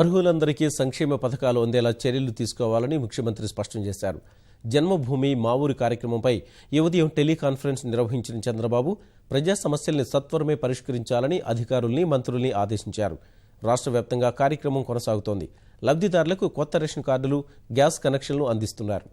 అర్హులందరికీ సంక్షేమ పథకాలు అందేలా చర్యలు తీసుకోవాలని ముఖ్యమంత్రి స్పష్టం చేశారు. జన్మభూమి మా ఊరి కార్యక్రమంపై ఈ ఉదయం టెలికాన్ఫరెన్స్ నిర్వహించిన చంద్రబాబు ప్రజా సమస్యల్ని సత్వరమే పరిష్కరించాలని అధికారుల్ని మంత్రుల్ని ఆదేశించారు. రాష్ట్ర వ్యాప్తంగా కార్యక్రమం కొనసాగుతోంది. లబ్ధిదారులకు కొత్త రేషన్ కార్డులు గ్యాస్ కనెక్షన్లు అందిస్తున్నారు.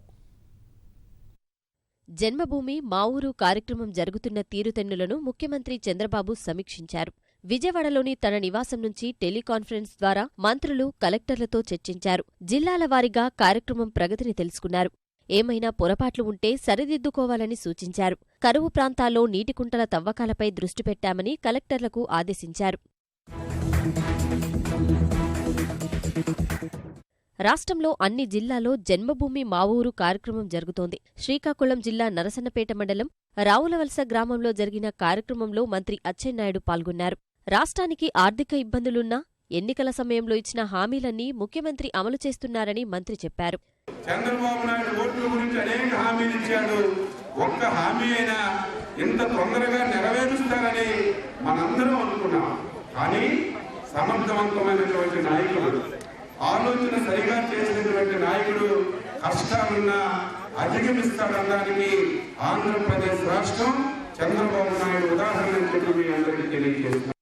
జన్మభూమి మా ఊరు కార్యక్రమం జరుగుతున్న తీరుతెన్నులను ముఖ్యమంత్రి చంద్రబాబు సమీక్షించారు. విజయవాడలోని తన నివాసం నుంచి టెలికాన్ఫరెన్స్ ద్వారా మంత్రులు కలెక్టర్లతో చర్చించారు. జిల్లాల వారీగా కార్యక్రమం ప్రగతిని తెలుసుకున్నారు. ఏమైనా పొరపాట్లు ఉంటే సరిదిద్దుకోవాలని సూచించారు. కరువు ప్రాంతాల్లో నీటికుంటల తవ్వకాలపై దృష్టి పెట్టామని కలెక్టర్లకు ఆదేశించారు. రాష్ట్రంలో అన్ని జిల్లాల్లో జన్మభూమి మావూరు కార్యక్రమం జరుగుతోంది. శ్రీకాకుళం జిల్లా నరసన్నపేట మండలం రావులవలస గ్రామంలో జరిగిన కార్యక్రమంలో మంత్రి అచ్చెన్నాయుడు పాల్గొన్నారు. రాష్ట్రానికి ఆర్థిక ఇబ్బందులున్నా ఎన్నికల సమయంలో ఇచ్చిన హామీలన్నీ ముఖ్యమంత్రి అమలు చేస్తున్నారని మంత్రి చెప్పారు. చంద్రబాబు నాయుడు ఓట్ల గురించి అనేక హామీలు ఇచ్చాడు. ఒక్క హామీ అయినా ఇంత తొందరగా నెరవేరుస్తారని మనందరం అనుకున్నాం. కానీ సమర్థవంతమైనటువంటి నాయకుడు ఆలోచన సరిగా చేసినటువంటి నాయకుడు కష్టాలున్నా అధిగమిస్తాడనడానికి ఆంధ్రప్రదేశ్ రాష్ట్రం చంద్రబాబు నాయుడు ఉదాహరణ చెప్పి మీ అందరికీ తెలియజేస్తున్నారు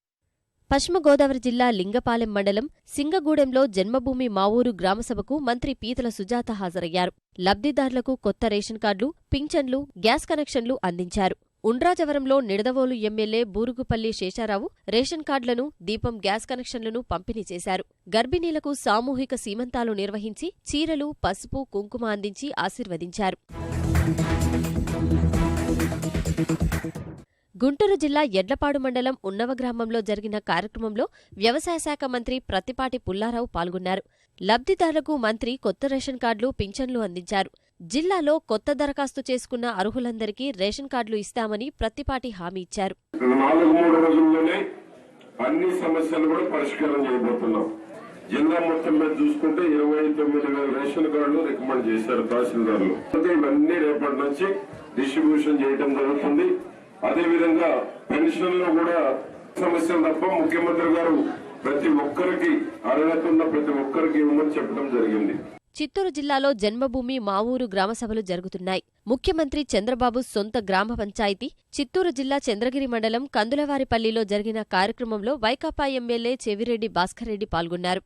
పశ్చిమ గోదావరి జిల్లా లింగపాలెం మండలం సింగగూడెంలో జన్మభూమి మావూరు గ్రామసభకు మంత్రి పీతల సుజాత హాజరయ్యారు. లబ్ధిదారులకు కొత్త రేషన్ కార్డులు పింఛన్లు గ్యాస్ కనెక్షన్లు అందించారు. ఉండ్రాజవరంలో నిడదవోలు ఎమ్మెల్యే బూరుగుపల్లి శేషారావు రేషన్ కార్డులను దీపం గ్యాస్ కనెక్షన్లను పంపిణీ చేశారు. గర్భిణీలకు సామూహిక సీమంతాలు నిర్వహించి చీరలు పసుపు కుంకుమ అందించి ఆశీర్వదించారు. గుంటూరు జిల్లా ఎడ్లపాడు మండలం ఉన్నవ గ్రామంలో జరిగిన కార్యక్రమంలో వ్యవసాయ శాఖ మంత్రి ప్రతిపాటి పుల్లారావు పాల్గొన్నారు. లబ్ధిదారులకు మంత్రి కొత్త రేషన్ కార్డులు పింఛన్లు అందించారు. జిల్లాలో కొత్త దరఖాస్తు చేసుకున్న అర్హులందరికీ రేషన్ కార్డులు ఇస్తామని ప్రతిపాటి హామీ ఇచ్చారు. అన్ని సమస్యలు కూడా పరిష్కారం చేయబోతున్నాం. జిల్లా మొత్తం మీద చూసుకుంటే ఇరవై తొమ్మిది వేల రేషన్ కార్డులు రికమెండ్ చేశారు తహసీల్దార్లు. ఇవన్నీ రేపటి నుంచి డిస్ట్రిబ్యూషన్ చేయడం జరుగుతుంది. అదేవిధంగా పెన్షన్లు కూడా సమస్యలు తప్ప ముఖ్యమంత్రి గారు ప్రతి ఒక్కరికి అర్హత ఉన్న ప్రతి ఒక్కరికి ఇవ్వమని చెప్పడం జరిగింది. చిత్తూరు జిల్లాలో జన్మభూమి మావూరు గ్రామసభలు జరుగుతున్నాయి. ముఖ్యమంత్రి చంద్రబాబు సొంత గ్రామ పంచాయతీ చిత్తూరు జిల్లా చంద్రగిరి మండలం కందులవారిపల్లిలో జరిగిన కార్యక్రమంలో వైకాపా ఎమ్మెల్యే చెవిరెడ్డి భాస్కర్రెడ్డి పాల్గొన్నారు.